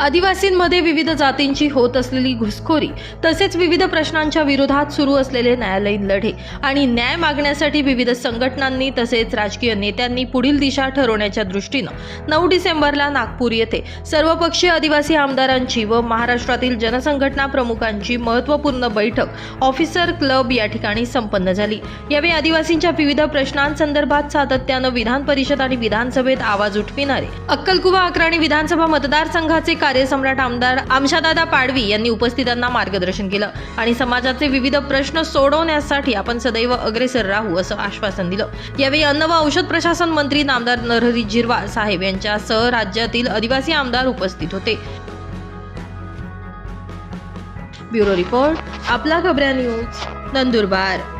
आदिवासींमध्ये विविध जातींची होत असलेली घुसखोरी तसेच विविध प्रश्नांच्या विरोधात सुरू असलेले न्यायालयीन लढे आणि न्याय मागण्यासाठी विविध संघटनांनी तसेच राजकीय नेत्यांनी पुढील दिशा ठरवण्याच्या दृष्टीनं नऊ डिसेंबरला नागपूर येथे सर्वपक्षीय आदिवासी आमदारांची व महाराष्ट्रातील जनसंघटना प्रमुखांची महत्त्वपूर्ण बैठक ऑफिसर क्लब या ठिकाणी संपन्न झाली. यावेळी आदिवासींच्या विविध प्रश्नांसंदर्भात सातत्यानं विधान परिषद आणि विधानसभेत आवाज उठविणारे अक्कलकुवा अकराणी विधानसभा मतदारसंघाचे कार्यसम्राट आमदार आमशादादा पाडवी यांनी उपस्थितांना मार्गदर्शन केलं आणि समाजाचे विविध प्रश्न सोडवण्यासाठी आपण सदैव अग्रेसर राहू असं आश्वासन दिलं. यावेळी अन्न व औषध प्रशासन मंत्री नामदार नरहरी झिरवाळ साहेब यांच्यासह राज्यातील आदिवासी आमदार उपस्थित होते. ब्युरो रिपोर्ट आपला खबऱ्या न्यूज नंदुरबार.